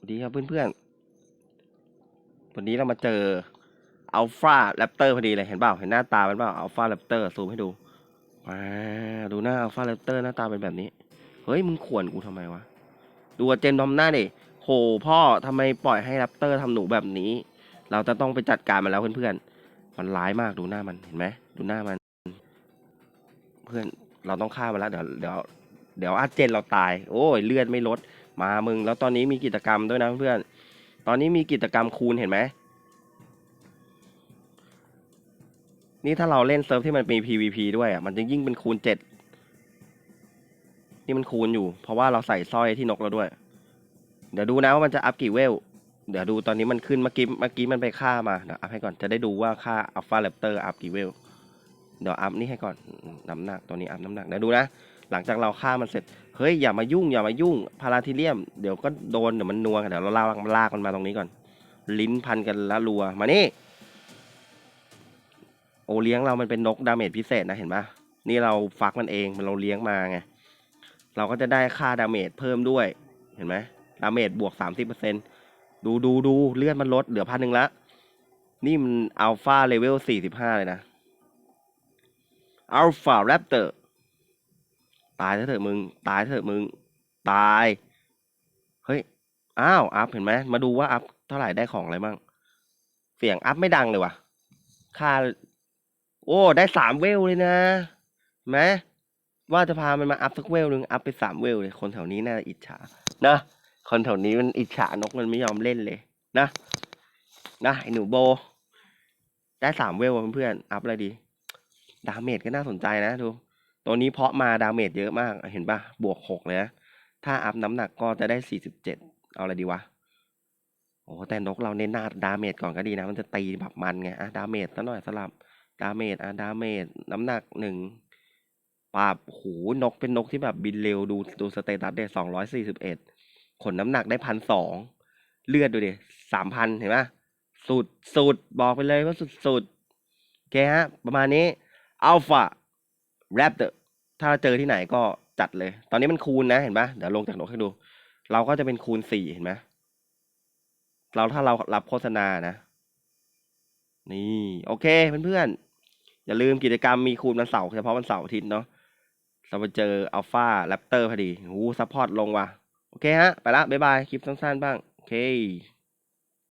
สวัสดีครับเพื่อนๆ วันนี้เรามาเจออัลฟาแรปเตอร์พอดีเลยเห็นเปล่าเห็นหน้าตามันเปล่าอัลฟาแรปเตอร์ซูมให้ดูมาดูหน้าอัลฟาแรปเตอร์หน้าตาเป็นแบบนี้ เฮ้ยมึงข่วนกูทำไมวะ ดูว่าเจนดอมหน้าดิโหพ่อทำไมปล่อยให้แรปเตอร์ทำหนูแบบนี้ เราจะต้องไปจัดการมันแล้วเพื่อนๆ มันร้ายมากดูหน้ามันเห็นไหมดูหน้ามัน เพื่อนเราต้องฆ่ามันแล้วเดี๋ยวเดี๋ยวเดี๋ยวอาเจนเราตาย โอ้ยเลือดไม่ลด มามึงแล้วตอนนี้มีกิจกรรมด้วยนะเพื่อนตอนนี้มีกิจกรรมคูณเห็นไหมนี่ถ้าเราเล่นเซิร์ฟที่มันมี PVP ด้วยอะมันจะยิ่งเป็นคูณเจ็ดนี่มันคูณอยู่ เพราะว่าเราใส่สร้อยที่นกเราด้วย เดี๋ยวดูนะว่ามันจะอัพกี่เวล เดี๋ยวดูตอนนี้มันขึ้นเมื่อกี้เมื่อกี้มันไปฆ่ามาเดี๋ยวอัพให้ก่อนจะได้ดูว่าค่าอัลฟาแรปเตอร์อัพกี่เวล เดี๋ยวอัพนี่ให้ก่อนน้ำหนักตัวนี้อัพน้ำหนักเดี๋ยวดูนะ หลังจากเราฆ่ามันเสร็จ เฮ้ยอย่ามายุ่งอย่ามายุ่ง พาราทิเลียมเดี๋ยวก็โดนเดี๋ยวมันนัวกันเดี๋ยวเราลากลากมันมาตรงนี้ก่อน ลิ้นพันกันละรัวมานี่ โอเลี้ยงเรามันเป็นนกดาเมจพิเศษนะเห็นปะนี่เราฟักมันเองมันเราเลี้ยงมาไงเราก็จะได้ค่าดาเมจเพิ่มด้วยเห็นไหมดาเมจบวกสามสิบเปอร์เซ็นดูดูดูเลือดมันลดเหลือพันหนึ่งละนี่มันอัลฟาเลเวลสี่สิบห้าเลยนะอัลฟาแรปเตอร์ ตายเถอะมึง ตายเถอะมึง ตาย เฮ้ย อ้าว อัพเห็นไหม มาดูว่าอัพเท่าไหร่ได้ของอะไรบ้าง เสียงอัพไม่ดังเลยว่ะ ค่า โอ้ ได้สามเวลเลยนะเห็นไหมว่าจะพามันมาอัพสักเวลหนึ่งอัพไปสามเวลเลย คนแถวนี้น่าอิจฉา นะ คนแถวนี้มันอิจฉานกมันไม่ยอมเล่นเลย นะ นะไอหนูโบ ได้สามเวลว่ะเพื่อนๆ อัพอะไรดี ดาเมจก็น่าสนใจนะดู ตัวนี้เพาะมาดาเมจเยอะมาก เห็นปะบวกหกเลยนะ ถ้าอัพน้ำหนักก็จะได้สี่สิบเจ็ดเอาอะไรดีวะ โอ้แต่นกเราเน้นหน้าดาเมจก่อนก็ดีนะ มันจะตีแบบมันไง อะดาเมจซะหน่อยสลับ ดาเมจ อะดาเมจ น้ำหนักหนึ่งปราบโหนกเป็นนกที่แบบบินเร็วดูดูสเตตัสเดสองร้อยสี่สิบเอ็ดขนน้ำหนักได้พันสองเลือดดูดิสามพันเห็นปะสุดสุดบอกไปเลยว่าสุดสุดโอเคฮะ ประมาณนี้อัลฟาแรปเตอร์ ถ้าเจอที่ไหนก็จัดเลย ตอนนี้มันคูณนะเห็นปะเดี๋ยวลงจากนกให้ดู เราก็จะเป็นคูณสี่เห็นไหมเราถ้าเรารับโฆษณานะ นี่โอเคเพื่อนๆอย่าลืมกิจกรรมมีคูณวันเสาร์เฉพาะวันเสาร์อาทิตย์เนาะเราไปเจออัลฟาแรปเตอร์พอดีหูซัพพอร์ตลงว่ะ โอเคฮะ ไปละ บ๊ายบาย คลิปสั้นๆบ้าง โอเค